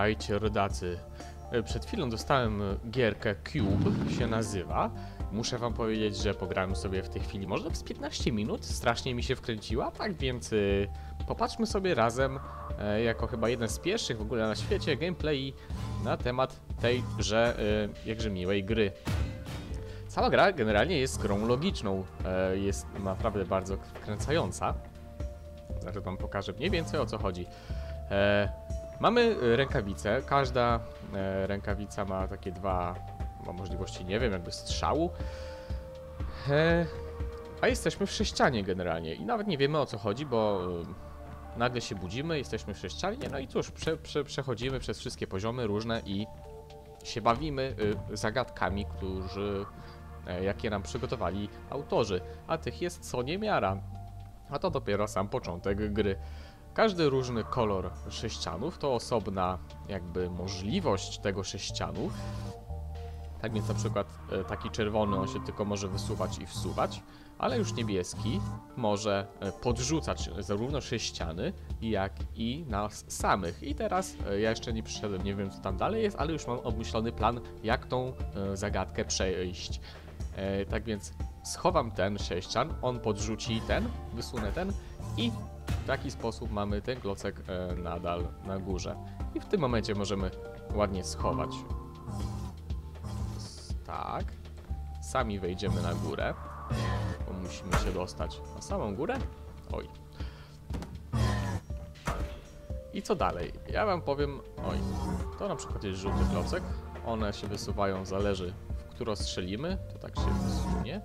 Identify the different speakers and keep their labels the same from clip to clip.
Speaker 1: Witajcie rodacy. E, Przed chwilą dostałem e, gierkę Cube, się nazywa. Muszę wam powiedzieć, że pograłem sobie w tej chwili może z 15 minut, strasznie mi się wkręciła, tak więc y, popatrzmy sobie razem, e, jako chyba jeden z pierwszych w ogóle na świecie, gameplay na temat tejże jakże miłej gry. Cała gra generalnie jest grą logiczną, e, jest naprawdę bardzo wkręcająca. Zaraz wam pokażę mniej więcej o co chodzi. Mamy e, rękawice, każda e, rękawica ma takie dwa, ma możliwości, nie wiem, jakby strzału. E, a jesteśmy w sześcianie generalnie i nawet nie wiemy o co chodzi, bo nagle się budzimy, jesteśmy w sześcianie, no i cóż, prze, prze, przechodzimy przez wszystkie poziomy różne i się bawimy zagadkami, którzy, jakie nam przygotowali autorzy, a tych jest co niemiara. A to dopiero sam początek gry. Każdy różny kolor sześcianów to osobna jakby możliwość tego sześcianu. Tak więc na przykład e, taki czerwony on się tylko może wysuwać i wsuwać, ale już niebieski może e, podrzucać zarówno sześciany, jak i nas samych. I teraz e, ja jeszcze nie przyszedłem, nie wiem co tam dalej jest, ale już mam obmyślony plan, jak tą zagadkę przejść. Tak więc schowam ten sześcian, on podrzuci ten, wysunę ten i w taki sposób mamy ten klocek e, nadal na górze. I w tym momencie możemy ładnie schować. Tak. Sami wejdziemy na górę, bo musimy się dostać na samą górę. Oj. I co dalej? Ja wam powiem, oj, to na przykład jest żółty klocek. One się wysuwają, zależy w którą strzelimy, to tak się wysunie.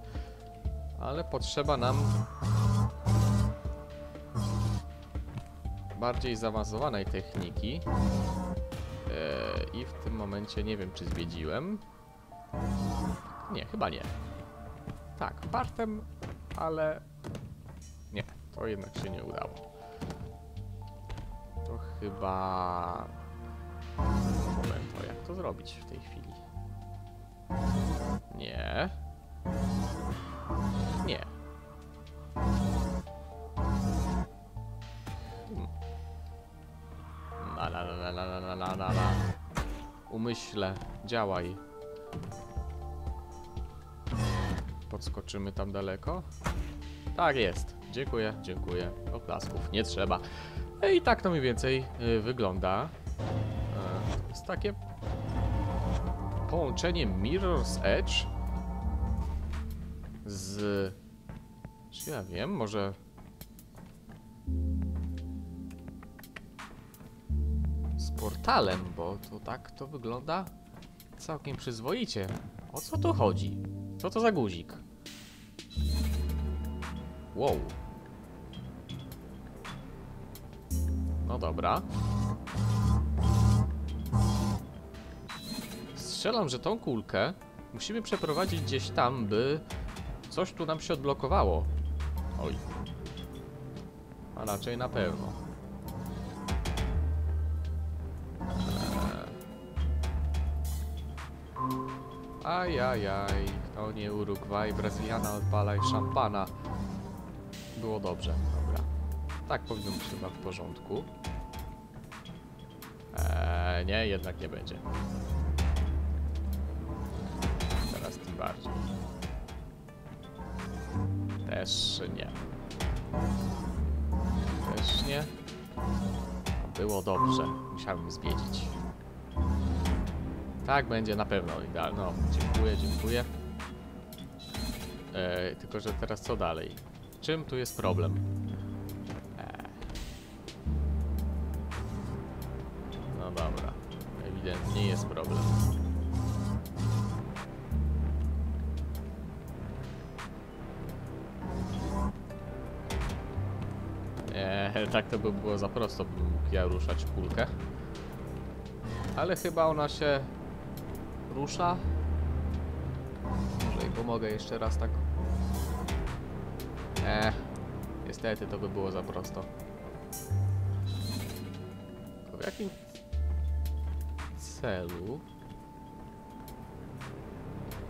Speaker 1: Ale potrzeba nam bardziej zaawansowanej techniki. Eee, I w tym momencie nie wiem, czy zwiedziłem. Nie, chyba nie. Tak, partem, ale nie, to jednak się nie udało. To chyba... Moment, jak to zrobić w tej chwili? Nie. Umyśle, działaj. Podskoczymy tam daleko? Tak jest. Dziękuję, dziękuję. Oklasków nie trzeba. E, I tak to mniej więcej wygląda. E, To jest takie połączenie Mirror's Edge z... Czy ja wiem, może... portalem, bo to tak to wygląda całkiem przyzwoicie. O co tu chodzi? Co to za guzik? Wow. No dobra. Strzelam, że tą kulkę musimy przeprowadzić gdzieś tam, by coś tu nam się odblokowało. Oj. A raczej na pewno. Ajajaj, to nie Urugwaj, Brazyliana odpalaj szampana. Było dobrze, dobra. Tak powinno być chyba w porządku. Eee, nie, jednak nie będzie. Teraz tym bardziej. Też nie. Też nie. Było dobrze. Musiałem zwiedzić. Tak będzie na pewno idealnie. No, dziękuję, dziękuję. E, tylko, że teraz co dalej? Czym tu jest problem? E. No dobra. Ewidentnie jest problem. Nie, tak to by było za prosto, bym mógł ja ruszać kulkę. Ale chyba ona się rusza. Może jej pomogę jeszcze raz tak. Nie, niestety to by było za prosto. To w jakim celu?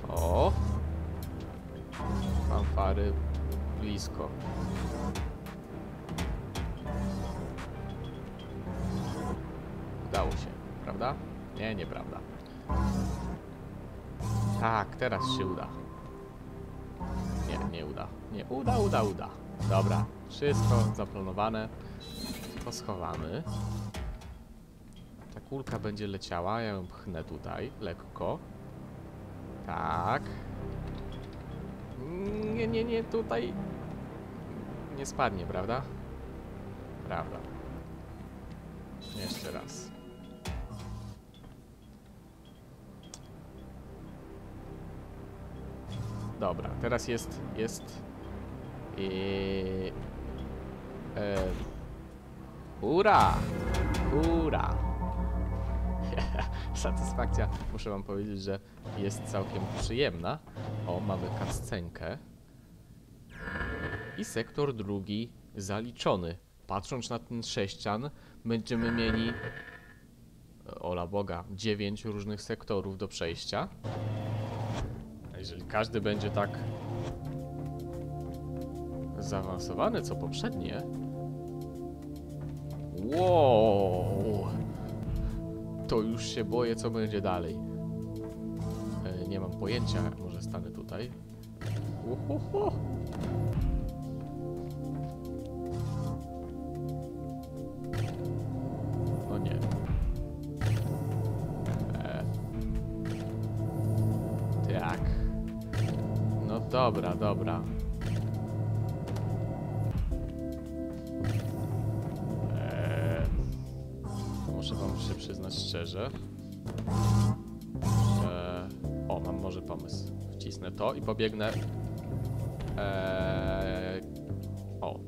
Speaker 1: O! Fanfary blisko. Udało się, prawda? Nie, nieprawda. Tak, teraz się uda. Nie, nie uda. Nie, uda, uda, uda. Dobra, wszystko zaplanowane. To schowamy. Ta kulka będzie leciała, ja ją pchnę tutaj, lekko. Tak. Nie, nie, nie, tutaj nie spadnie, prawda? Prawda. Jeszcze raz. Dobra, teraz jest, jest... Yy, e, Ura! Ura! Satysfakcja, muszę wam powiedzieć, że jest całkiem przyjemna. O, mamy kascenkę. I sektor drugi zaliczony. Patrząc na ten sześcian, będziemy mieli... Ola Boga, dziewięć różnych sektorów do przejścia. Jeżeli każdy będzie tak zaawansowany co poprzednie... Wow! To już się boję, co będzie dalej. E, nie mam pojęcia, może stanę tutaj. Uhuhu. Dobra, dobra. Eee, muszę wam się przyznać szczerze. O, mam może pomysł. Wcisnę to i pobiegnę... Eee... O,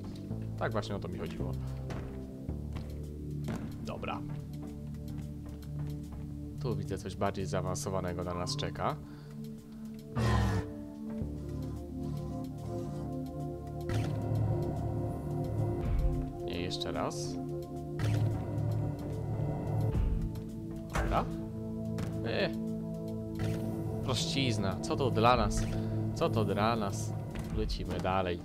Speaker 1: tak właśnie o to mi chodziło. Dobra. Tu widzę coś bardziej zaawansowanego na nas czeka. Nie, jeszcze raz. Dobra. E. Prościzna. Co to dla nas? Co to dla nas? Lecimy dalej.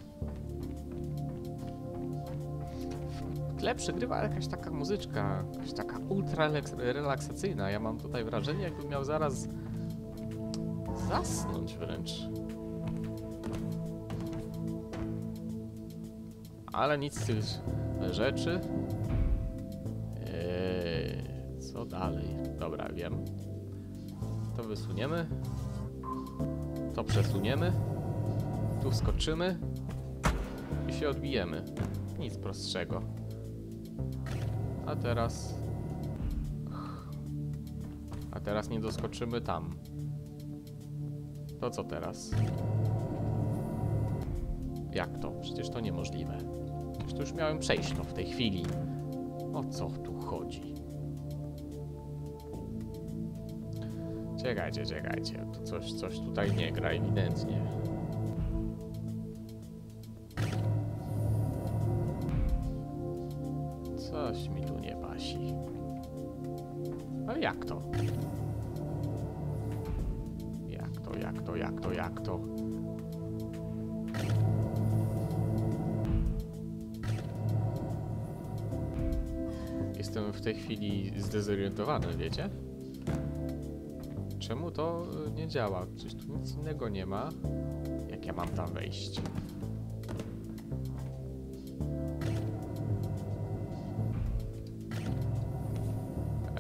Speaker 1: W tle przygrywa jakaś taka muzyczka, jakaś taka ultra relaks- relaksacyjna. Ja mam tutaj wrażenie, jakbym miał zaraz zasnąć wręcz. Ale nic z tych rzeczy. Eee, co dalej? Dobra, wiem. To wysuniemy. To przesuniemy. Tu wskoczymy. I się odbijemy. Nic prostszego. A teraz... A teraz nie doskoczymy tam. To co teraz? Jak to? Przecież to niemożliwe. To już miałem przejść to w tej chwili. O co tu chodzi? Czekajcie, czekajcie. To coś, coś tutaj nie gra ewidentnie. Coś mi tu nie pasi. Ale jak to? Tej chwili zdezorientowany, wiecie? Czemu to y, nie działa? Przecież tu nic innego nie ma. Jak ja mam tam wejść?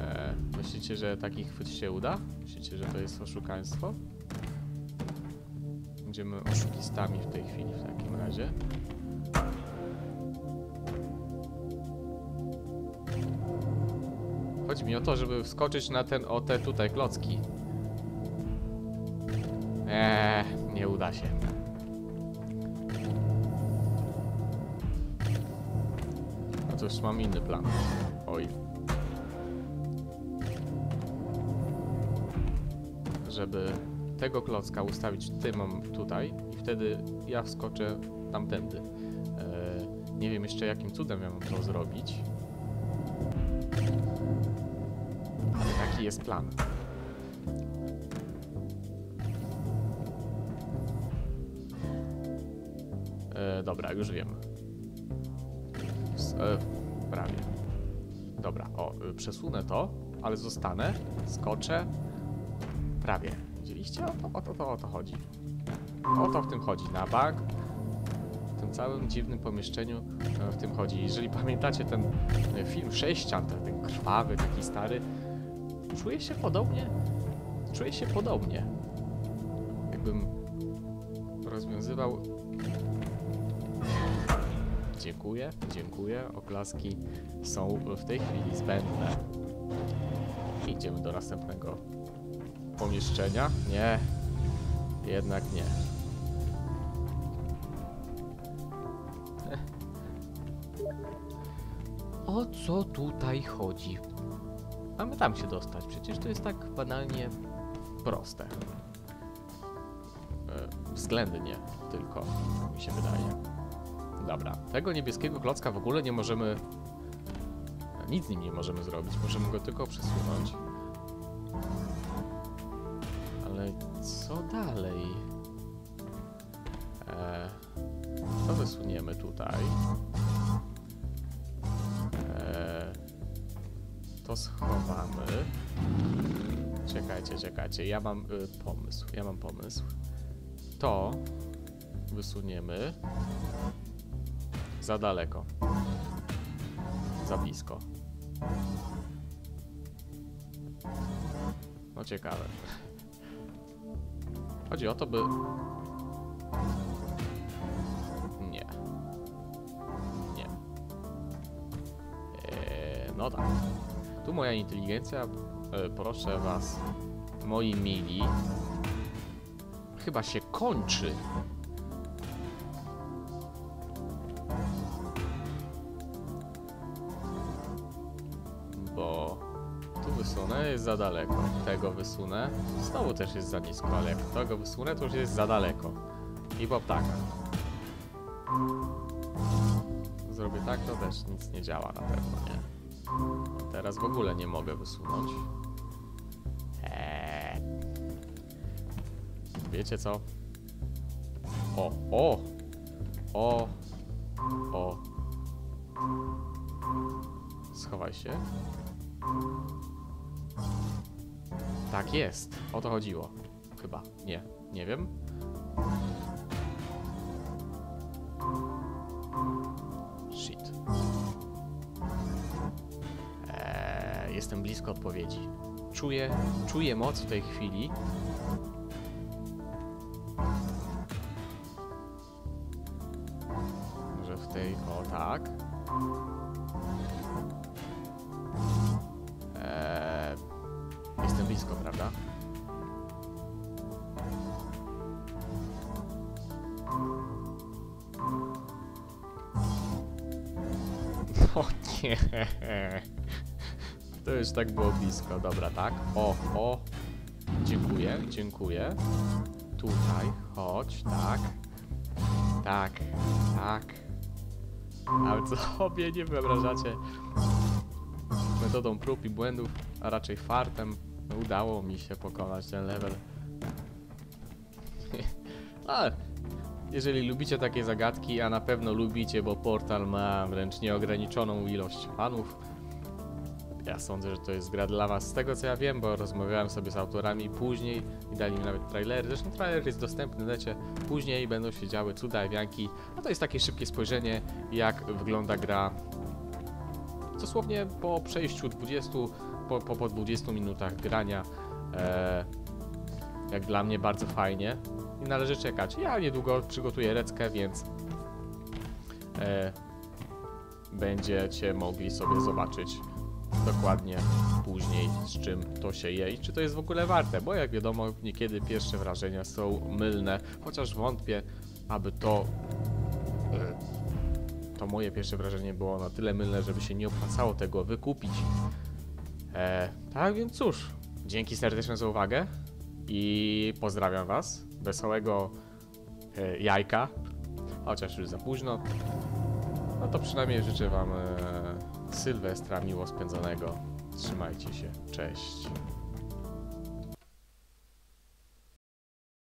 Speaker 1: E, myślicie, że taki chwyt się uda? Myślicie, że to jest oszukaństwo? Będziemy oszukistami w tej chwili w takim razie. Chodzi mi o to, żeby wskoczyć na ten, o te tutaj klocki. Eee, nie uda się. No już mam inny plan. Oj. Żeby tego klocka ustawić tym tutaj i wtedy ja wskoczę tamtędy. Eee, nie wiem jeszcze jakim cudem ja mam to zrobić. Taki jest plan. E, dobra, już wiem. E, prawie. Dobra, o, y, przesunę to ale zostanę, skoczę. Prawie. Widzieliście? O to, o to, to, o to chodzi. O to w tym chodzi. Na bank. W tym całym dziwnym pomieszczeniu e, w tym chodzi. Jeżeli pamiętacie ten e, film Sześcian, ten krwawy, taki stary, czuję się podobnie. Czuję się podobnie. Jakbym rozwiązywał Dziękuję, dziękuję. Oklaski są w tej chwili zbędne. Idziemy do następnego pomieszczenia. Nie, jednak nie. O co tutaj chodzi? Mamy tam się dostać. Przecież to jest tak banalnie proste. E, Względnie tylko, mi się wydaje. Dobra, tego niebieskiego klocka w ogóle nie możemy... Nic z nim nie możemy zrobić, możemy go tylko przesunąć. Ale co dalej? E, to wysuniemy tutaj. To schowamy. Czekajcie, czekajcie, ja mam y, pomysł, ja mam pomysł. To wysuniemy za daleko. Za blisko. No ciekawe. Chodzi o to, by... Nie. Nie. Eee, no tak. Tu moja inteligencja, e, proszę was, moi mili, chyba się kończy. Bo tu wysunę jest za daleko. Tego wysunę. Znowu też jest za nisko, ale jak tego wysunę, to już jest za daleko. I po ptakach. Zrobię tak, to też nic nie działa na pewno, nie? Teraz w ogóle nie mogę wysunąć. Eee. Wiecie co? O, o! O! O! Schowaj się. Tak jest. O to chodziło. Chyba. Nie. Nie wiem. Blisko odpowiedzi. Czuję, czuję moc w tej chwili. Może w tej... O tak. Eee, jestem blisko, prawda? O nie. To już tak było blisko. Dobra, tak. O, o. Dziękuję, dziękuję. Tutaj, chodź, tak. Tak, tak. Ale co sobie nie wyobrażacie? Metodą prób i błędów, a raczej fartem, udało mi się pokonać ten level. Ale jeżeli lubicie takie zagadki, a na pewno lubicie, bo portal ma wręcz nieograniczoną ilość fanów, ja sądzę, że to jest gra dla was. Z tego co ja wiem, bo rozmawiałem sobie z autorami później i dali mi nawet trailery. Zresztą trailer jest dostępny w necie. Później będą się działy cuda i wianki. A to jest takie szybkie spojrzenie, jak wygląda gra dosłownie po przejściu 20, po, po, po 20 minutach grania. E, jak dla mnie bardzo fajnie i należy czekać. Ja niedługo przygotuję reckę, więc e, będziecie mogli sobie zobaczyć dokładnie później z czym to się je i czy to jest w ogóle warte, bo jak wiadomo niekiedy pierwsze wrażenia są mylne, chociaż wątpię, aby to e, to moje pierwsze wrażenie było na tyle mylne, żeby się nie opłacało tego wykupić. E, tak więc cóż, dzięki serdeczne za uwagę i pozdrawiam was. Wesołego e, jajka, chociaż już za późno. No to przynajmniej życzę wam e, Sylwestra miło spędzonego. Trzymajcie się, cześć.